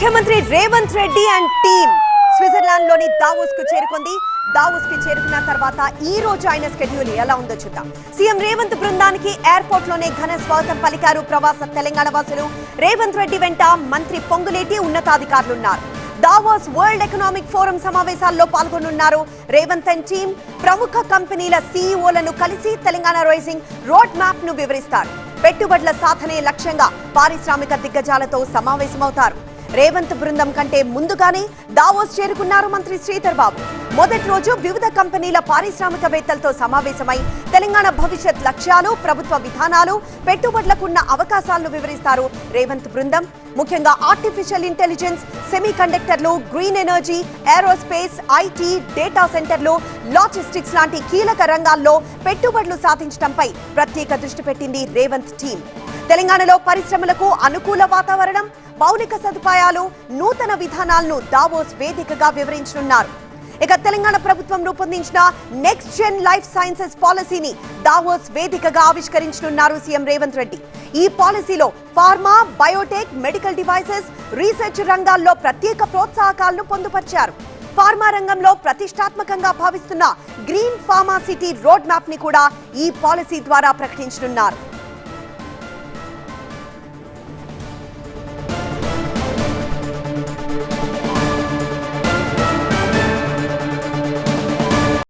ముఖ్యమంత్రి Revanth Reddy and team స్విట్జర్లాండ్లోని దావోస్కు చేరుకుంది. దావోస్కి చేరుకున్న తర్వాత ఈ రోజు ఆయన స్కెడ్యూల్ ఎలా ఉందో చూద్దాం. సీఎం రేవంత్ బృందానికి ఎయిర్పోర్ట్లోనే ఘన స్వాగతం పలికారు ప్రవాస తెలంగాణ వాసులు. రేవంత్ రెడ్డి వెంట మంత్రి పొంగులేటి ఉన్నతాధికారులున్నారు. దావోస్ వరల్డ్ ఎకనామిక్ ఫోరం సమావేశాల్లో పాల్గొనున్నారు. రేవంత్ అండ్ టీమ్ ప్రముఖ కంపెనీల సీఈఓలను కలిసి తెలంగాణ రైజింగ్ రోడ్ మ్యాప్ను వివరిస్తారు. పెట్టుబడుల సాధనే లక్ష్యంగా పారిశ్రామిక దిగ్గజాలతో సమావేశమవుతారు. రేవంత్ బృందం కంటే ముందుగానే దావోస్ చేరుకున్నారు మంత్రి శ్రీధర్ బాబు. మొదటి రోజు వివిధ కంపెనీల పారిశ్రామికవేత్తలతో సమావేశమై తెలంగాణ భవిష్యత్ లక్ష్యాలు ప్రభుత్వ విధానాలు పెట్టుబడులకున్న అవకాశాలను వివరిస్తారు రేవంత్ బృందం. ముఖ్యంగా ఆర్టిఫిషియల్ ఇంటెలిజెన్స్ సెమీ కండక్టర్లు green energy aerospace IT data సెంటర్లు లాజిస్టిక్స్ లాంటి కీలక రంగాల్లో పెట్టుబడులు సాధించడంపై ప్రత్యేక దృష్టి పెట్టింది రేవంత్ టీం. తెలంగాణలో పరిశ్రమలకు అనుకూల వాతావరణం మౌలిక సదుపాయాలు నూతన విధానాలను దావోస్ వేదికగా వివరించనున్నారు. ఇక తెలంగాణ ప్రభుత్వం రూపొందించిన నెక్స్ట్ జెన్ లైఫ్ సైన్సెస్ పాలసీని దావోస్ వేదికగా ఆవిష్కరించనున్నారు సీఎం రేవంత్ రెడ్డి. ఈ పాలసీలో pharma biotech medical devices research రంగాల్లో ప్రత్యేక ప్రోత్సాహకాలను పొందుపరిచారు. ఫార్మా రంగంలో ప్రతిష్టాత్మకంగా భావిస్తున్న గ్రీన్ ఫార్మా సిటీ రోడ్ మ్యాప్ని కూడా ఈ పాలసీ ద్వారా ప్రకటించనున్నారు.